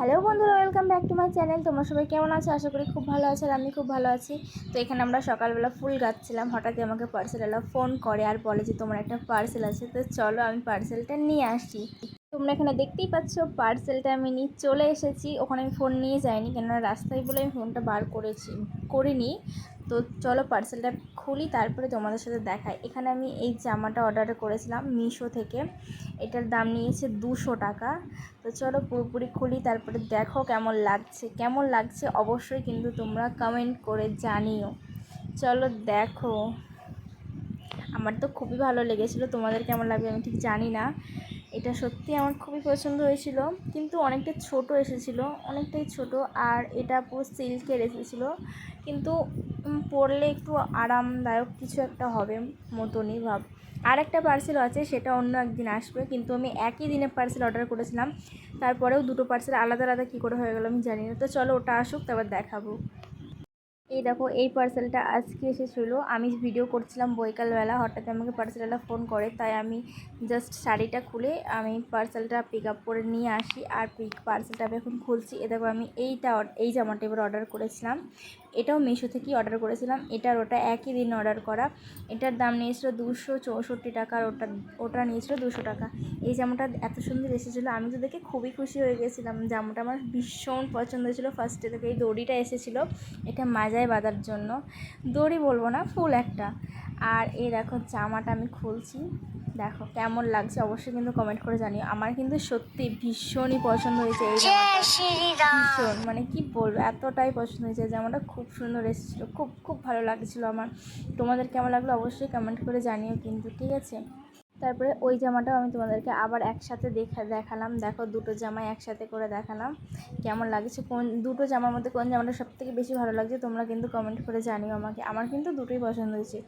Hello বন্ধুরা, welcome back to my channel. তোমার সবাই কেমন আছো? আশা করি খুব ভালো আছে আর আমি খুব ভালো আছি। তো এখানে আমরা সকালবেলা ফুল গাচ্ছিলাম। হঠাৎই আমাকে পার্সেলওয়ালা ফোন করে আর বলে যে, তোমার একটা পার্সেল আছে, তো চলো আমি পার্সেলটা নিয়ে আসি। তোমরা এখানে দেখতেই পাচ্ছ পার্সেলটা আমি নিয়ে চলে এসেছি। ওখানে আমি ফোন নিয়ে যাইনি, কেননা রাস্তায় বলে আমি ফোনটা বার করেছি, করিনি। তো চলো পার্সেলটা খুলি, তারপরে তোমাদের সাথে দেখাই। এখানে আমি এই জামাটা অর্ডার করেছিলাম মিশো থেকে। এটার দাম নিয়েছে দুশো টাকা। তো চলো পুরোপুরি খুলি, তারপরে দেখো কেমন লাগছে। কেমন লাগছে অবশ্যই কিন্তু তোমরা কমেন্ট করে জানিও। চলো দেখো। আমার তো খুবই ভালো লেগেছিলো। তোমাদের কেমন লাগবে আমি ঠিক জানি না। এটা সত্যি আমার খুবই পছন্দ হয়েছিল। কিন্তু অনেকটা ছোট এসেছিল, অনেকটাই ছোট। আর এটা পুরো সিল্কের এসেছিল কিন্তু পরলে একটু আরামদায়ক কিছু একটা হবে মতনই ভাব। আর একটা পার্সেল আছে, সেটা অন্য একদিন আসবে। কিন্তু আমি একই দিনে পার্সেল অর্ডার করেছিলাম। তারপরেও দুটো পার্সেল আলাদা আলাদা কী করে হয়ে গেলো আমি জানি না। তো চলো ওটা আসুক, তারপর দেখাবো। এই দেখো, এই পার্সেলটা আজকে এসেছিল। আমি ভিডিও করছিলাম বৈকালবেলা, হঠাৎ আমাকে পার্সেলটা ফোন করে, তাই আমি জাস্ট শাড়িটা খুলে আমি পার্সেলটা পিক আপ করে নিয়ে আসি। আর পিক পার্সেলটা আমি এখন খুলছি। এ দেখো, আমি এইটা এই জামাটা এবার অর্ডার করেছিলাম। এটাও মিশো থেকেই অর্ডার করেছিলাম। এটার ওটা একই দিন অর্ডার করা। এটার দাম নিয়েছিল দুশো চৌষট্টি টাকা আর ওটা ওটা নিয়েছিল দুশো টাকা। এই জামাটা এত সুন্দর এসেছিল। আমি তো দেখে খুবই খুশি হয়ে গেছিলাম। জামাটা আমার ভীষণ পছন্দ হয়েছিলো। ফার্স্টে থেকে এই দড়িটা এসেছিল। এটা মাজায় বাঁধার জন্য। দড়ি বলব না, ফুল একটা। আর এই দেখো জামাটা আমি খুলছি। দেখো কেমন লাগছে অবশ্যই কিন্তু কমেন্ট করে জানিও। আমার কিন্তু সত্যি ভীষণই পছন্দ হয়েছে এই জামাটা। ভীষণ মানে কি বলব এতটাই পছন্দ হয়েছে। জামাটা খুব সুন্দর এসেছিল খুব খুব ভালো লাগছিল আমার। তোমাদের কেমন লাগল অবশ্যই কমেন্ট করে জানিও কিন্তু ঠিক আছে? তারপরে ওই জামাটাও আমি তোমাদেরকে আবার একসাথে দেখা দেখালাম। দেখো দুটো জামাই একসাথে করে দেখালাম। কেমন লাগছে কোন দুটো জামার মধ্যে কোন জামাটা সব থেকে বেশি ভালো লাগছে তোমরা কিন্তু কমেন্ট করে জানিও আমাকে। আমার কিন্তু দুটোই পছন্দ হয়েছে।